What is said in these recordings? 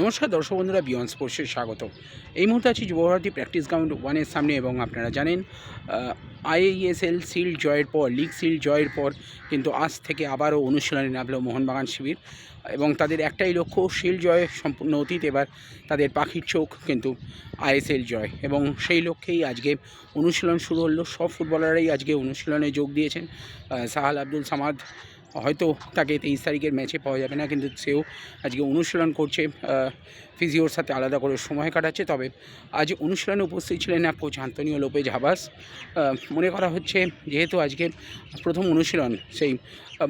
নমস্কার দর্শক বন্ধুরা বিয়ন স্পোর্টসে স্বাগত এই মুহূর্তে আছি যুবভারতী প্র্যাকটিস গ্রাউন্ড ওয়ানের সামনে এবং আপনারা জানেন আইএইএসএল সিল জয়ের পর লিগ সিল জয়ের পর কিন্তু আজ থেকে আবারও অনুশীলনে নামলো মোহনবাগান শিবির এবং তাদের একটাই লক্ষ্য শিল জয়, সম্পূর্ণ অতীত, এবার তাদের পাখির চোখ কিন্তু আইএসএল জয় এবং সেই লক্ষ্যেই আজকে অনুশীলন শুরু হলো। সব ফুটবলাররাই আজকে অনুশীলনে যোগ দিয়েছেন সাহাল আব্দুল সামাদ হয়তো তাকে তেইশ তারিখের ম্যাচে পাওয়া যাবে না, কিন্তু সেও আজকে অনুশীলন করছে ফিজিওর সাথে আলাদা করে সময় কাটাচ্ছে। তবে আজ অনুশীলনে উপস্থিত ছিলেন কোচ আন্তনিও লোপেজ হাবাস মনে করা হচ্ছে যেহেতু আজকে প্রথম অনুশীলন, সেই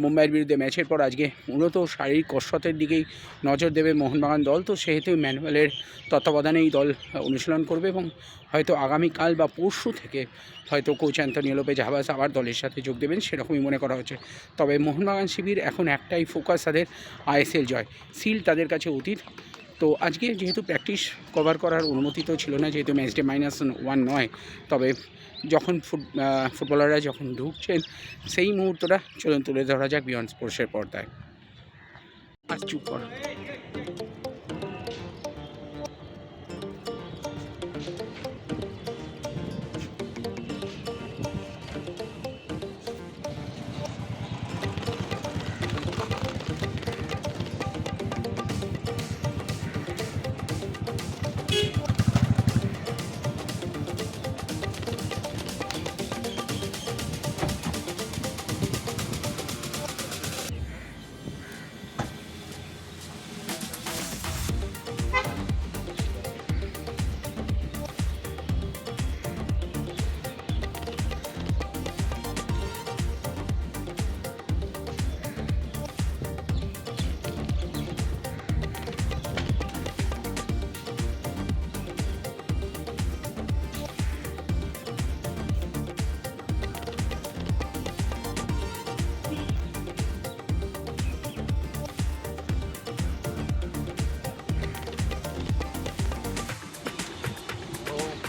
মুম্বাইয়ের বিরুদ্ধে ম্যাচের পর আজকে মূলত শারীরিক কসরতের দিকেই নজর দেবে মোহনবাগান দল। তো সেহেতু ম্যানুয়ালের তত্ত্বাবধানে এই দল অনুশীলন করবে এবং হয়তো আগামীকাল বা পরশু থেকে হয়তো কোচ অ্যান্তনিও লোপেজ হাবাস আবার দলের সাথে যোগ দেবেন, সেরকমই মনে করা হচ্ছে। তবে মোহনবাগান শিবির, এখন একটাই ফোকাস তাদের আইএসএল জয়। সিল তাদের কাছে অতীত। তো আজকে যেহেতু প্র্যাকটিস কভার করার অনুমতি তো ছিল না, যেহেতু ম্যাচ ডে মাইনাস ওয়ান নয়, তবে যখন ফুট ফুটবলাররা যখন ঢুকছেন, সেই মুহূর্তটা চলুন তুলে ধরা যাক বিয়ন্ড স্পোর্টসের পর্দায়। আর চুপ কর।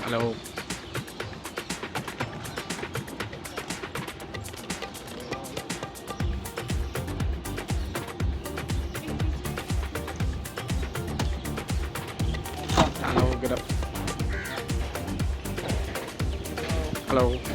Alo. hello, get up. Hello.